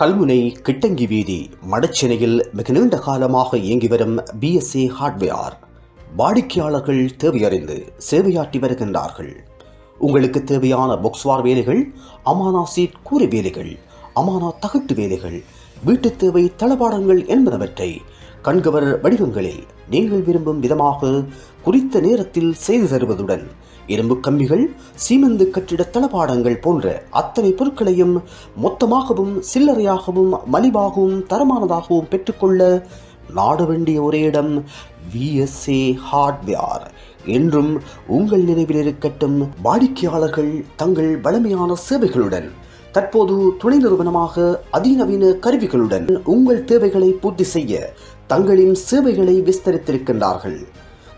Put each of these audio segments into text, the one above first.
கல்முனை கிட்டங்கி வீதி மடச்சென்னையில் மிக நீண்ட காலமாக இயங்கி வரும் பிஎஸ்ஏ ஹார்ட்வேர் வாடிக்கையாளர்கள் தேவையறிந்து சேவையாற்றி வருகின்றார்கள். உங்களுக்கு தேவையான பொக்ஸ்வார் வேலைகள் அமானா சீட் கூரை வேலைகள் அமானா தகட்டு வேலைகள் வீட்டு தேவை தளபாடங்கள் என்பனவற்றை கண்கவர் வடிவங்களில் நீங்கள் விரும்பும் விதமாக குறித்த நேரத்தில் செய்து தருவதுடன் இரும்பு கம்பிகள் சீமெந்து கட்டிட தளபாடங்கள் போன்ற அத்தனை பொருட்களையும் மொத்தமாகவும் சில்லறையாகவும் மலிவாகவும் தரமானதாகவும் பெற்றுக்கொள்ள நாட வேண்டிய ஒரே இடம் விஎஸ்ஏ ஹார்ட்வேர் என்றும் உங்கள் நினைவில் இருக்கட்டும் வாடிக்கையாளர்கள் தங்கள் வலிமையான சேவைகளுடன் தற்போது துணை நிறுவனமாக அதிநவீன கருவிகளுடன் உங்கள் தேவைகளை பூர்த்தி செய்ய தங்களின் சேவைகளை விஸ்தரித்திருக்கின்றார்கள்.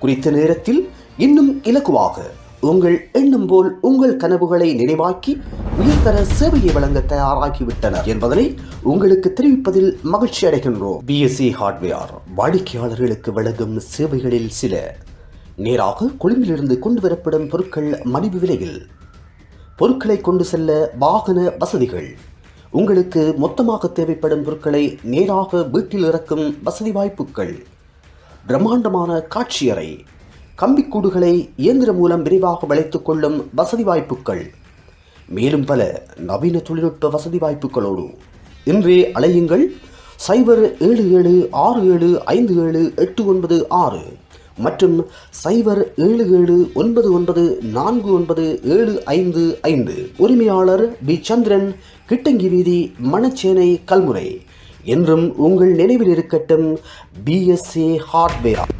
குறித்த நேரத்தில் இன்னும் இலகுவாக உங்கள் எண்ணம் போல் உங்கள் கனவுகளை நினைவாக்கி உயர்தர சேவையை வழங்க தயாராகிவிட்டனர் என்பதனை உங்களுக்கு தெரிவிப்பதில் மகிழ்ச்சி அடைகின்றோம். பிஎஸ்சி ஹார்ட்வேர் வாடிக்கையாளர்களுக்கு வழங்கும் சேவைகளில் சில. நேராக கொழும்பிலிருந்து கொண்டு வரப்படும் பொருட்கள் மலிவு விலையில். பொருட்களை கொண்டு செல்ல வாகன வசதிகள். உங்களுக்கு மொத்தமாக தேவைப்படும் பொருட்களை நேராக வீட்டில் இறக்கும் வசதி வாய்ப்புகள். பிரம்மாண்டமான காட்சியறை கம்பிக்கூடுகளை இயந்திரம் மூலம் விரைவாக வளைத்துக் கொள்ளும் வசதி வாய்ப்புகள். மேலும் பல நவீன தொழில்நுட்ப வசதி வாய்ப்புகளோடு இன்றே அலையுங்கள். சைபர் ஏழு ஏழு ஆறு ஏழு ஐந்து ஏழு எட்டு ஒன்பது ஆறு மற்றும் சைபர் ஏழு ஏழு ஒன்பது ஒன்பது நான்கு ஒன்பது ஏழு ஐந்து ஐந்து. உரிமையாளர் பி சந்திரன் கிட்டங்கி வீதி மணச்சேனை கல்முனை. என்றும் உங்கள் நினைவில் இருக்கட்டும் பிஎஸ்ஏ ஹார்ட்வேர்.